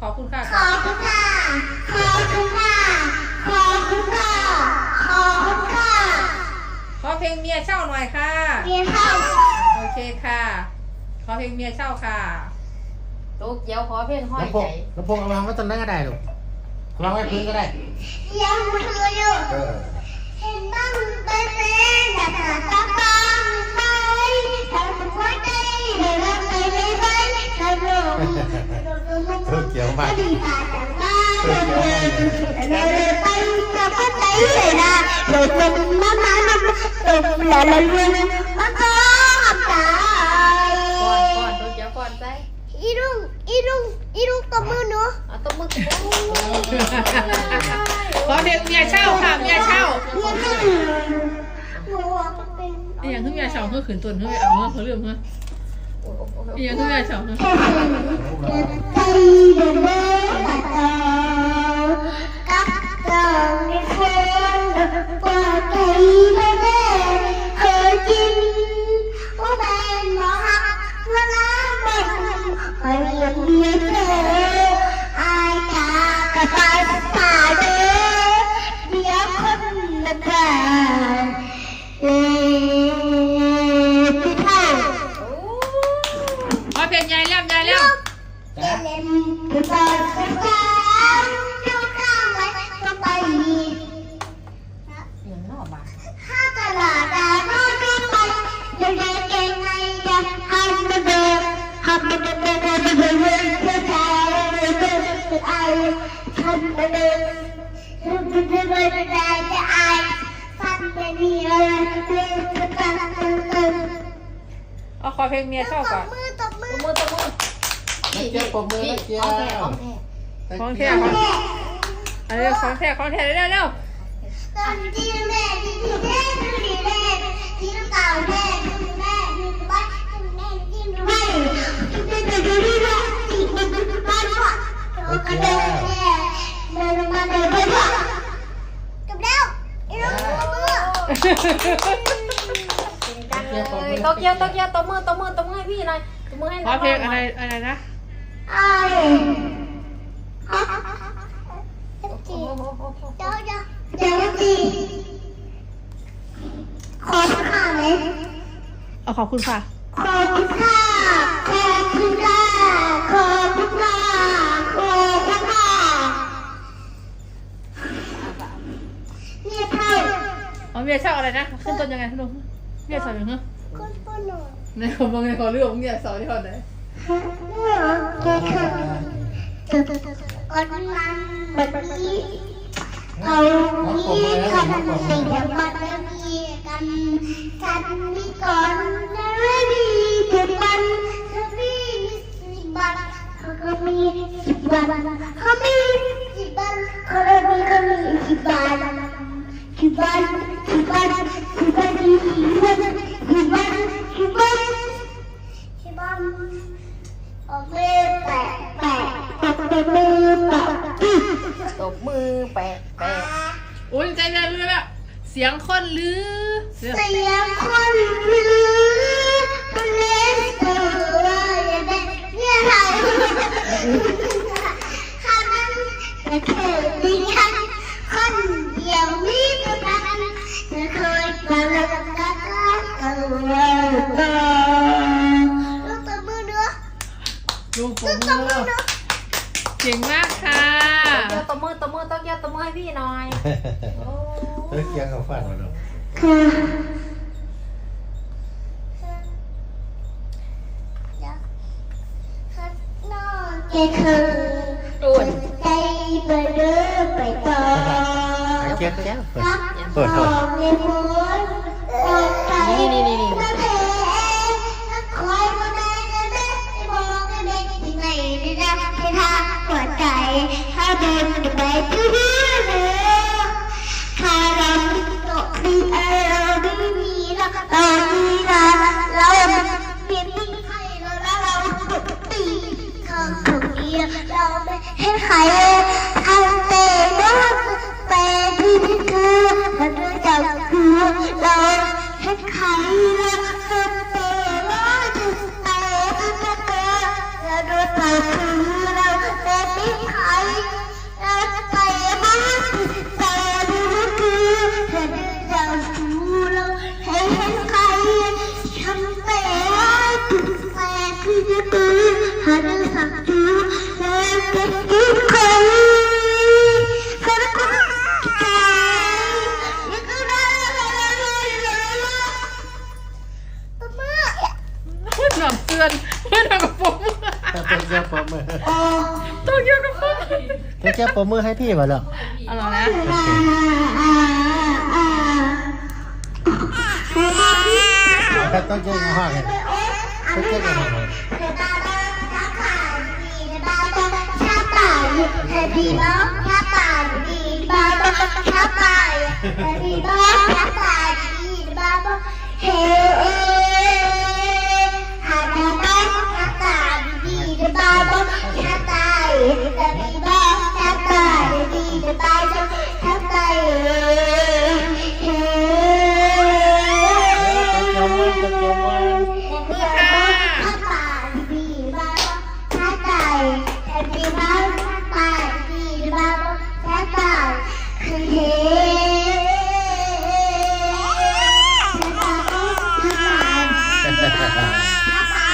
ขอบคุณค่ะ ขอบคุณค่ะ ขอบคุณค่ะ ขอบคุณค่ะ ขอบคุณค่ะ ขอเพลงเมียเช่าหน่อยค่ะเรียนเข้าโอเคค่ะ ขอเพลงเมียเช่าค่ะโตเกียวขอเพลงห้อยลำโพใจงลำโพงเอาวางไว้ตรงนั้นก็ได้ลูกวางไว้พื้นก็ได้ ยังมืออยู่ เออ ภาษณ์ก่อนก่อนตัวเจ้าก่อนใจอีลุงอีลุงอีลุงตบมือหนูเอาตัวมือขอเด็กเมียเช่าค่ะเมียเช่าเหนูเป็น อย่างขึ้นเมียเช่าขึ้นขืนตนขึ้นเอาเงื่อนเขาเรื่องเงื่อน 一群都很善良 เอาขอเพลงเมียเช่าก่อนมือตบมืตอบมือตบมือ นักเกียวปมมือนักเกียวของแท้ของแท้ของแท้ของอันนี้ของแท้ของแท้เร็วเร็วตอนที่แม่ที่ที่แม่ที่แม่ที่น้ำตาแม่ที่แม่ที่บ้านที่แม่ที่แม่ที่แม่ที่ที่แม่ที่บ้านที่บ้านเราก็เดินแม่เดินมาเดินไปพ่อจบแล้วไอ้น้องมือจริงจังเลยโตเกียวโตเกียวตบมือตบมือตบมือให้พี่หน่อยตบมือให้ขอเพลงอะไรอะไรนะ เจ้าเจ้าเจ้าจีขอข้าวไหมเอาขอบคุณค่ะ ขอบคุณค่ะ ขอบคุณค่ะ ขอบคุณค่ะ ขอบคุณค่ะเนี่ยเท่าเอาเมียเช่าอะไรนะ ขึ้นต้นยังไงคุณลุงเมียเช่าอย่างเงี้ยคุณพ่อหนูในของมึงในของเรื่องเมียเช่าที่เขาไหน เนี่ยแกค่ะก่อนมันแบบนี้เอานี้คันสิ่งมันไม่มีกันฉันมีก่อนไม่มีเก็บมันฉันมีสิบบันเขาก็มีสิบบันเขามีสิบบันเขาก็มีเขามีสิบบันสิบบันสิบบันสิบบัน เสียงคนหรือ เสียงคนหรือ กี่ยวกับฟันเหอค่ะแกคือตุ่นใจเบอร์เดอร์ไปต่อเจ๊เจ๊เปิดเปิดเปิดนี่นี่นี่นี่ถ้าเดินไปที่ ให้ เกียวปรบมือให้พี่มาแล้วเอาละนะครับโตเกียวห้องเลยโตเกียวห้องเลย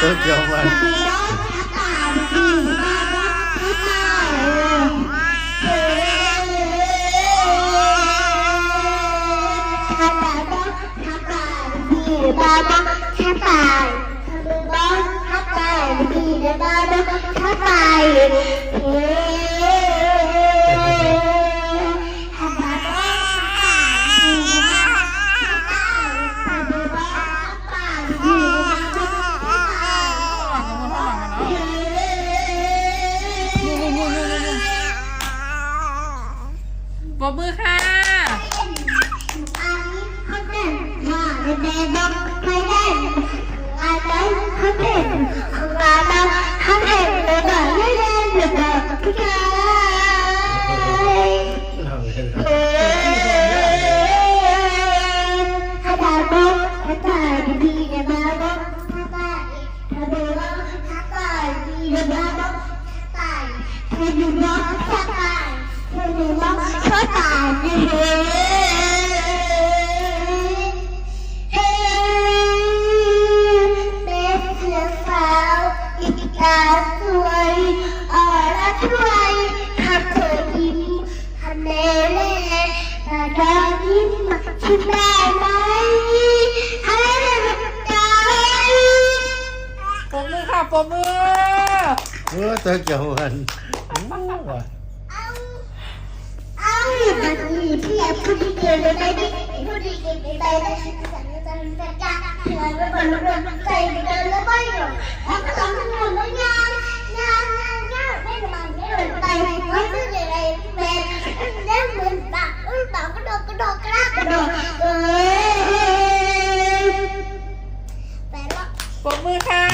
เกี่ยวมันถ้าไปถ้าไป ปรบมือค่ะปรบมือโอ้โตเกียวมันโอ้ว่ะเอาเอามันมีที่แอบพูดดีเกินไปดิพูดดีเกินไปเลยฉันจะจะจะจะเธอไม่บรรลุใจเดินแล้วไม่หรอกแล้วก็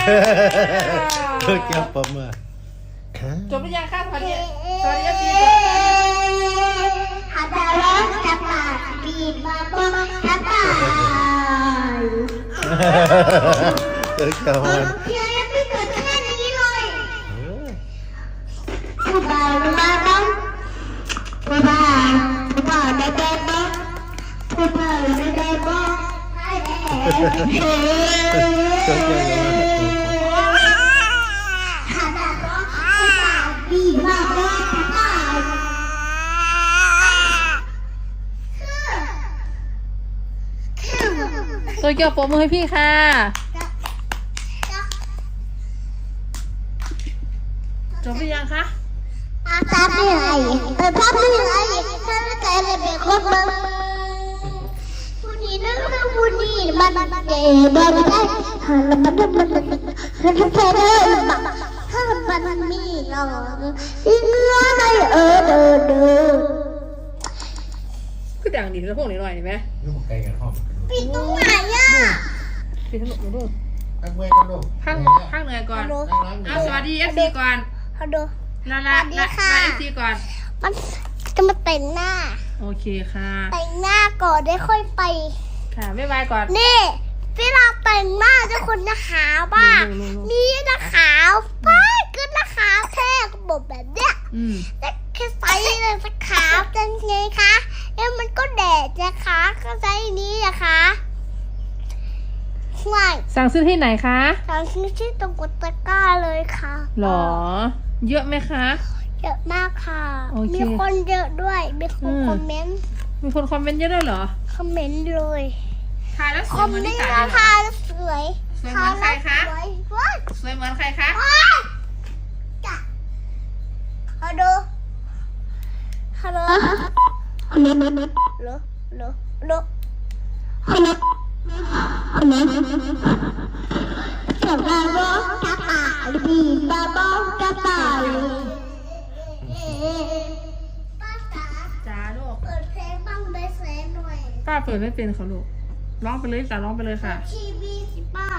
มือค่ะโตเกียวปรบมือจบหรือยังคะสวัสดีสวัสดีเอพี่ก่อนฮัลโหลฮัลโหลบีมาบอกฮัลโหลโตเกียวมันเพียงไม่เกิดแค่นี้เลยเออผู้บ่าวมาบ้างผู้บ่าวผู้บ่าวได้ได้บ้างผู้บ่าวได้ได้บ้างให้ได้ ตัวเกียวปรมือให้พี่ค่ะ จบหรือยังคะ พ่อไม่ไหวเออพ่อไม่ไหวถ้าไม่เกิดอรเป็นคนเมืงผู้นี้นั่งนั่งผู้นี้มันเด็กบ้าไม่ได้หันมันมันมันมันมันแค่เดินฮักถ้ามันมีหนองอีหงือในเออเดินเดินคือดังดีแล้วพวกหน่อยๆเห็นไหม ยุ่งไกลกันห้อง ปิดตรงไหนอะปิดขนมด้วยตั้งเวกันดูข้างข้างเหนือก่อนเาสวัสดีเอซีก่อนฮัลโหลลาลาลเอซีก่อน มันจะมาแต่งหน้า โอเคค่ะ แต่งหน้าก่อนได้ค่อยไป ค่ะบายบายก่อน นี่เวลาแต่งหน้าจะคนจะขาวบ้างมีนะขาวป้าขึ้นนะขาวแท่ก็บอกแบบเนี้ยแล้วแค่ใส่เลยสักขาวจป็นไงคะ แล้วมันก็แดดนะคะก็ใช้นี้นะคะห่วยสั่งซื้อที่ไหนคะสั่งซื้อที่ตรงกุตก้าเลยค่ะหรอ เยอะไหมคะ เยอะมากค่ะ มีคนเยอะด้วย มีคนคอมเมนต์ มีคนคอมเมนต์เยอะด้วยเหรอ คอมเมนต์เลยทายแล้วสวยเมืนนิสาทาสวยสวยเหมือนใครคะ สวยเหมือนใครคะฮัลโหลฮัลโหล Hello, hello, hello. Hello, จ้าลูกปิดเพลงบ้งได้เซนหน่อยป้าเปิดไม่เป็นค่ะลูกร้องไปเลยจ้าร้องไปเลยค่ะ